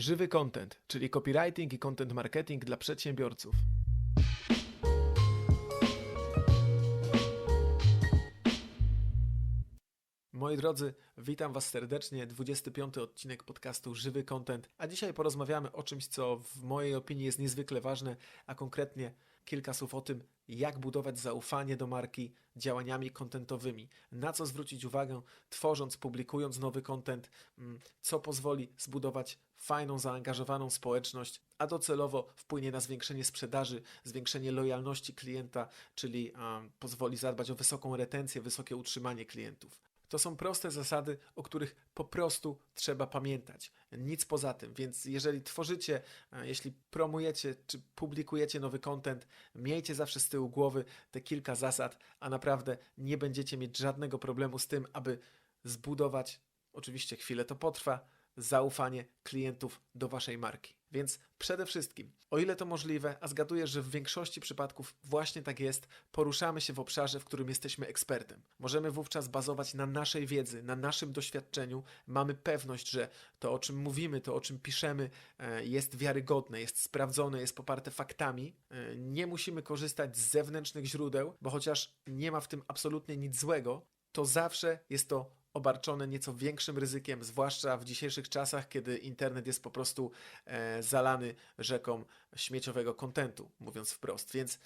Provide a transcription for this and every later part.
Żywy content, czyli copywriting i content marketing dla przedsiębiorców. Moi drodzy, witam Was serdecznie. 25 odcinek podcastu Żywy Content. A dzisiaj porozmawiamy o czymś, co w mojej opinii jest niezwykle ważne, a konkretnie kilka słów o tym, jak budować zaufanie do marki działaniami kontentowymi. Na co zwrócić uwagę, tworząc, publikując nowy content, mm, co pozwoli zbudować fajną, zaangażowaną społeczność, a docelowo wpłynie na zwiększenie sprzedaży, zwiększenie lojalności klienta, czyli a, pozwoli zadbać o wysoką retencję, wysokie utrzymanie klientów. To są proste zasady, o których po prostu trzeba pamiętać. Nic poza tym. Więc jeżeli tworzycie, e, jeśli promujecie czy publikujecie nowy content, miejcie zawsze z tyłu głowy te kilka zasad, a naprawdę nie będziecie mieć żadnego problemu z tym, aby zbudować, oczywiście chwilę to potrwa, zaufanie klientów do waszej marki. Więc przede wszystkim, o ile to możliwe, a zgaduję, że w większości przypadków właśnie tak jest, poruszamy się w obszarze, w którym jesteśmy ekspertem. Możemy wówczas bazować na naszej wiedzy, na naszym doświadczeniu. Mamy pewność, że to, o czym mówimy, to, o czym piszemy, e, jest wiarygodne, jest sprawdzone, jest poparte faktami. E, Nie musimy korzystać z zewnętrznych źródeł, bo chociaż nie ma w tym absolutnie nic złego, to zawsze jest to obarczone nieco większym ryzykiem, zwłaszcza w dzisiejszych czasach, kiedy internet jest po prostu e, zalany rzeką śmieciowego kontentu, mówiąc wprost. Więc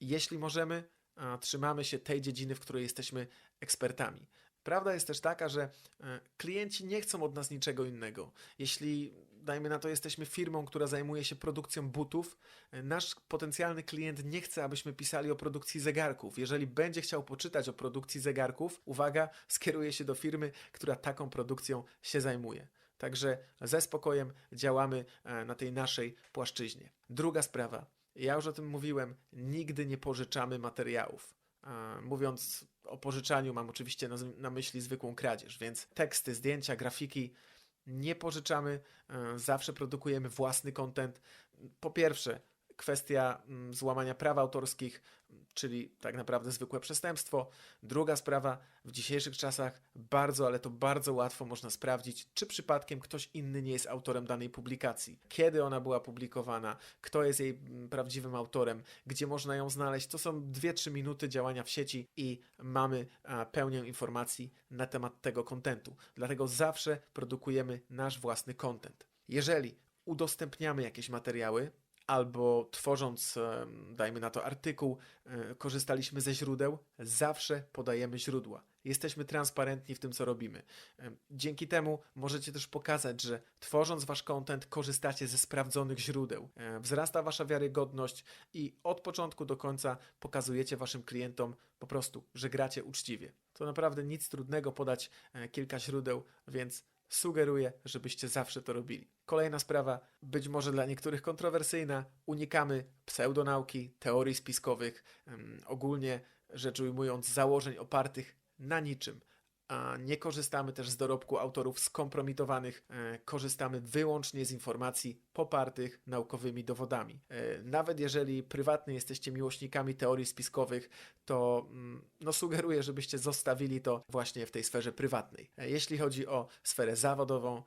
jeśli możemy, a, trzymamy się tej dziedziny, w której jesteśmy ekspertami. Prawda jest też taka, że e, klienci nie chcą od nas niczego innego. Jeśli, dajmy na to, jesteśmy firmą, która zajmuje się produkcją butów, e, nasz potencjalny klient nie chce, abyśmy pisali o produkcji zegarków. Jeżeli będzie chciał poczytać o produkcji zegarków, uwaga, skieruje się do firmy, która taką produkcją się zajmuje. Także ze spokojem działamy e, na tej naszej płaszczyźnie. Druga sprawa. Ja już o tym mówiłem, nigdy nie pożyczamy materiałów. E, Mówiąc o pożyczaniu, mam oczywiście na, na myśli zwykłą kradzież, więc teksty, zdjęcia, grafiki nie pożyczamy, e, zawsze produkujemy własny content. Po pierwsze, kwestia mm, złamania praw autorskich, czyli tak naprawdę zwykłe przestępstwo. Druga sprawa, w dzisiejszych czasach bardzo, ale to bardzo łatwo można sprawdzić, czy przypadkiem ktoś inny nie jest autorem danej publikacji. Kiedy ona była publikowana, kto jest jej mm, prawdziwym autorem, gdzie można ją znaleźć. To są 2-3 minuty działania w sieci i mamy pełnię informacji na temat tego kontentu. Dlatego zawsze produkujemy nasz własny content. Jeżeli udostępniamy jakieś materiały, albo tworząc, dajmy na to artykuł, e, korzystaliśmy ze źródeł, zawsze podajemy źródła. Jesteśmy transparentni w tym, co robimy. Dzięki temu możecie też pokazać, że tworząc wasz content, korzystacie ze sprawdzonych źródeł. E, Wzrasta wasza wiarygodność i od początku do końca pokazujecie waszym klientom po prostu, że gracie uczciwie. To naprawdę nic trudnego podać e, kilka źródeł, więc Sugeruję, żebyście zawsze to robili. Kolejna sprawa, być może dla niektórych kontrowersyjna, unikamy pseudonauki, teorii spiskowych, ogólnie rzecz ujmując, założeń opartych na niczym. A nie korzystamy też z dorobku autorów skompromitowanych, e, korzystamy wyłącznie z informacji popartych naukowymi dowodami. E, nawet jeżeli prywatnie jesteście miłośnikami teorii spiskowych, to mm, no, sugeruję, żebyście zostawili to właśnie w tej sferze prywatnej. E, Jeśli chodzi o sferę zawodową,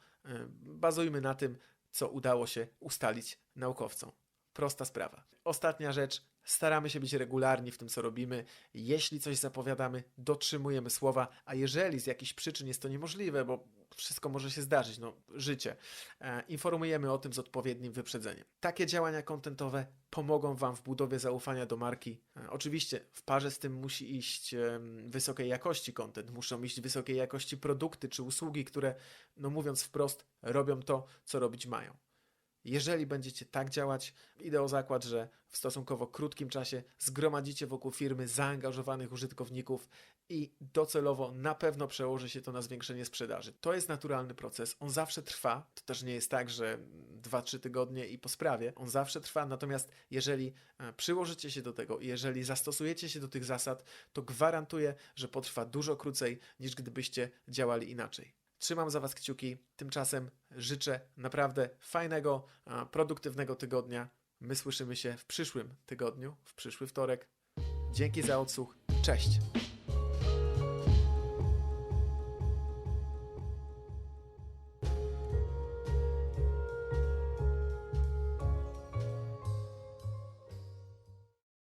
bazujmy na tym, co udało się ustalić naukowcom. Prosta sprawa. Ostatnia rzecz. Staramy się być regularni w tym, co robimy. Jeśli coś zapowiadamy, dotrzymujemy słowa, a jeżeli z jakichś przyczyn jest to niemożliwe, bo wszystko może się zdarzyć, no życie, e, informujemy o tym z odpowiednim wyprzedzeniem. Takie działania kontentowe pomogą Wam w budowie zaufania do marki. E, oczywiście w parze z tym musi iść em, wysokiej jakości content, muszą iść wysokiej jakości produkty czy usługi, które, no mówiąc wprost, robią to, co robić mają. Jeżeli będziecie tak działać, idę zakład, że w stosunkowo krótkim czasie zgromadzicie wokół firmy zaangażowanych użytkowników i docelowo na pewno przełoży się to na zwiększenie sprzedaży. To jest naturalny proces, on zawsze trwa. To też nie jest tak, że 2-3 tygodnie i po sprawie. On zawsze trwa, natomiast jeżeli e, przyłożycie się do tego i jeżeli zastosujecie się do tych zasad, to gwarantuję, że potrwa dużo krócej niż gdybyście działali inaczej. Trzymam za Was kciuki. Tymczasem życzę naprawdę fajnego, produktywnego tygodnia. My słyszymy się w przyszłym tygodniu, w przyszły wtorek. Dzięki za odsłuch. Cześć!